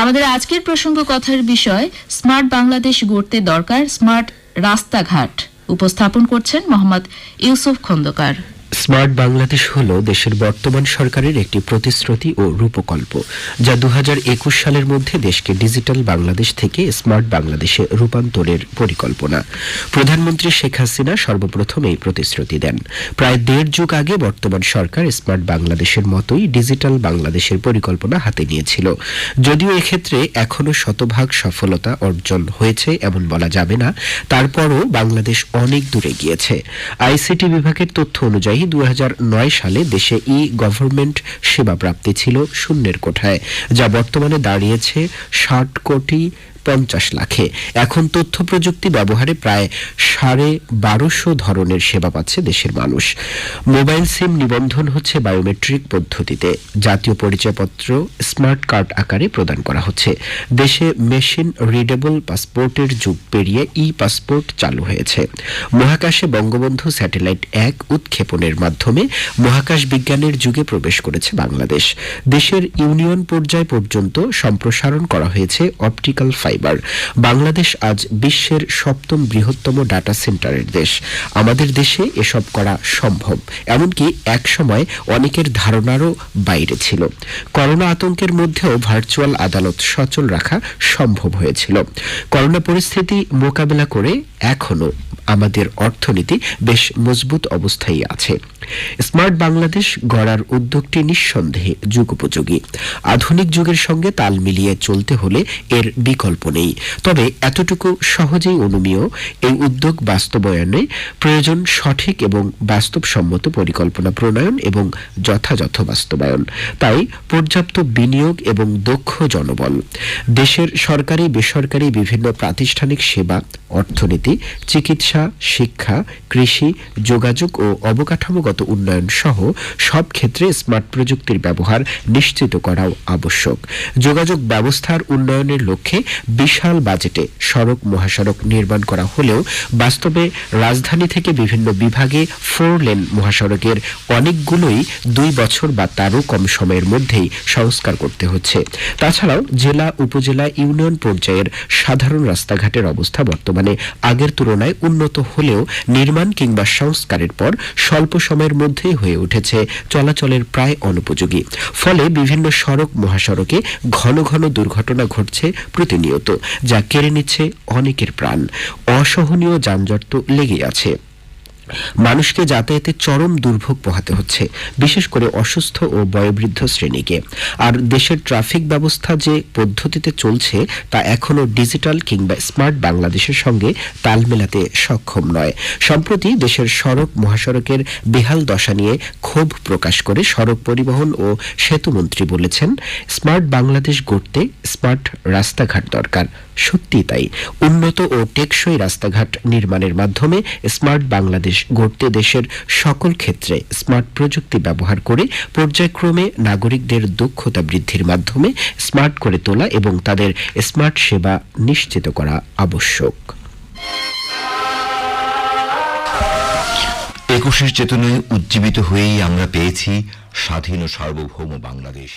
আমাদের আজকের প্রসঙ্গ কথার বিষয়, স্মার্ট বাংলাদেশ গড়তে দরকার, স্মার্ট রাস্তাঘাট। উপস্থাপন করছেন মোহাম্মদ ইউসুফ খন্দকার। স্মার্ট বাংলাদেশ হল দেশের বর্তমান সরকারের একটি প্রতিশ্রুতি ও রূপকল্প, যা দু হাজার একুশ সালের মধ্যে দেশকে ডিজিটাল বাংলাদেশ থেকে স্মার্ট বাংলাদেশে রূপান্তরের পরিকল্পনা। প্রধানমন্ত্রী শেখ হাসিনা সর্বপ্রথম এই প্রতিশ্রুতি দেন। প্রায় দেড় যুগ আগে বর্তমান সরকার স্মার্ট বাংলাদেশের মতোই ডিজিটাল বাংলাদেশের পরিকল্পনা হাতে নিয়েছিল। যদিও এক্ষেত্রে এখনও শতভাগ সফলতা অর্জন হয়েছে এমন বলা যাবে না। তারপরও বাংলাদেশ অনেক দূরে গিয়েছে। আইসিটি বিভাগের তথ্য অনুযায়ী দু হাজার নয় সালে দেশে ই গভর্নমেন্ট সেবা প্রাপ্তি ছিল শূন্যের কোঠায়, যা বর্তমানে দাঁড়িয়েছে ষাট কোটি পঞ্চাশ লাখে। এখন তথ্য প্রযুক্তি ব্যবহারে প্রায় সাড়ে বারোশো ধরনের সেবা পাচ্ছে দেশের মানুষ। মোবাইল সিম নিবন্ধন হচ্ছে বায়োমেট্রিক পদ্ধতিতে। জাতীয় পরিচয়পত্র স্মার্ট কার্ড আকারে প্রদান করা হচ্ছে। দেশে মেশিন রিডেবল পাসপোর্টের যুগ পেরিয়ে ই পাসপোর্ট চালু হয়েছে। মহাকাশে বঙ্গবন্ধু স্যাটেলাইট এক উৎক্ষেপণের মাধ্যমে মহাকাশ বিজ্ঞানের যুগে প্রবেশ করেছে বাংলাদেশ। দেশের ইউনিয়ন পর্যায় পর্যন্ত সম্প্রসারণ করা হয়েছে অপটিক্যাল ফাইবার বাংলাদেশ আজ বিশ্বের সপ্তম বৃহত্তম ডাটা সেন্টারের দেশ। আমাদের দেশে এসব করা সম্ভব। এমনকি এক সময় অনেকের ধারণারও বাইরে ছিল। করোনা আতঙ্কের মধ্যেও ভার্চুয়াল আদালত সচল রাখা সম্ভব হয়েছিল। করোনা পরিস্থিতি মোকাবেলা করে এখনও আমাদের অর্থনীতি বেশ মজবুত অবস্থায় আছে। স্মার্ট বাংলাদেশ গড়ার উদ্যোগটি নিঃসন্দেহে যুগোপযোগী। আধুনিক যুগের সঙ্গে তাল মিলিয়ে চলতে হলে এর বিকল্প নেই। তবে এতটুকু সহজেই অনুমেয় এই উদ্যোগ বাস্তবায়নে প্রয়োজন সঠিক এবং বাস্তবসম্মত পরিকল্পনা প্রণয়ন এবং যথাযথ বাস্তবায়ন। তাই পর্যাপ্ত বিনিয়োগ এবং দক্ষ জনবল, দেশের সরকারি, বেসরকারি বিভিন্ন প্রাতিষ্ঠানিক সেবা, অর্থনীতি, চিকিৎসা, শিক্ষা, কৃষি, যোগাযোগ ও অবকাঠামোগত উন্নয়ন সহ সব ক্ষেত্রে স্মার্ট প্রযুক্তির ব্যবহার নিশ্চিত করাও আবশ্যক। যোগাযোগ ব্যবস্থার উন্নয়নের লক্ষ্যে বিশাল বাজেটে সড়ক মহাসড়ক নির্মাণ করা হলেও বাস্তবে রাজধানী থেকে বিভিন্ন বিভাগে ফোর লেন মহাসড়কের অনেকগুলোই দুই বছর বা তারও কম সময়ের মধ্যেই সংস্কার করতে হচ্ছে। তাছাড়াও জেলা, উপজেলা, ইউনিয়ন পর্যায়ের সাধারণ রাস্তাঘাটের অবস্থা বর্তমানে আগের তুলনায় উন্নত হলেও নির্মাণ কিংবা সংস্কারের পর স্বল্প সময়ের মধ্যেই হয়ে উঠেছে চলাচলের প্রায় অনুপযোগী। ফলে বিভিন্ন সড়ক মহাসড়কে ঘন ঘন দুর্ঘটনা ঘটছে প্রতিনিয়ত। যা কেড়ে নিচ্ছে অনেকের প্রাণ। অসহনীয় যানজট তো লেগে আছে। মানুষকে যাতায়াতে চরম দুর্ভোগ পোহাতে হচ্ছে, বিশেষ করে অসুস্থ ও বয়োবৃদ্ধ শ্রেণীকে। আর দেশের ট্রাফিক ব্যবস্থা যে পদ্ধতিতে চলছে, তা এখনও ডিজিটাল কিংবা স্মার্ট বাংলাদেশের সঙ্গে তাল মেলাতে সক্ষম নয়। সম্প্রতি দেশের সড়ক, মহাসড়কের বেহাল দশা নিয়ে ক্ষোভ প্রকাশ করে সড়ক পরিবহন ও সেতুমন্ত্রী বলেছেন, স্মার্ট বাংলাদেশ গড়তে স্মার্ট রাস্তাঘাট দরকার। সত্যি তাই। উন্নত ও টেকসই রাস্তাঘাট নির্মাণের মাধ্যমে স্মার্ট বাংলাদেশ গড়তে দেশের সকল ক্ষেত্রে স্মার্ট প্রযুক্তি ব্যবহার করে পর্যায়ক্রমে নাগরিকদের দক্ষতা বৃদ্ধির মাধ্যমে স্মার্ট করে তোলা এবং তাদের স্মার্ট সেবা নিশ্চিত করা আবশ্যক। একুশের চেতনায় উজ্জীবিত হয়েই আমরা পেয়েছি স্বাধীন ও সার্বভৌম বাংলাদেশ।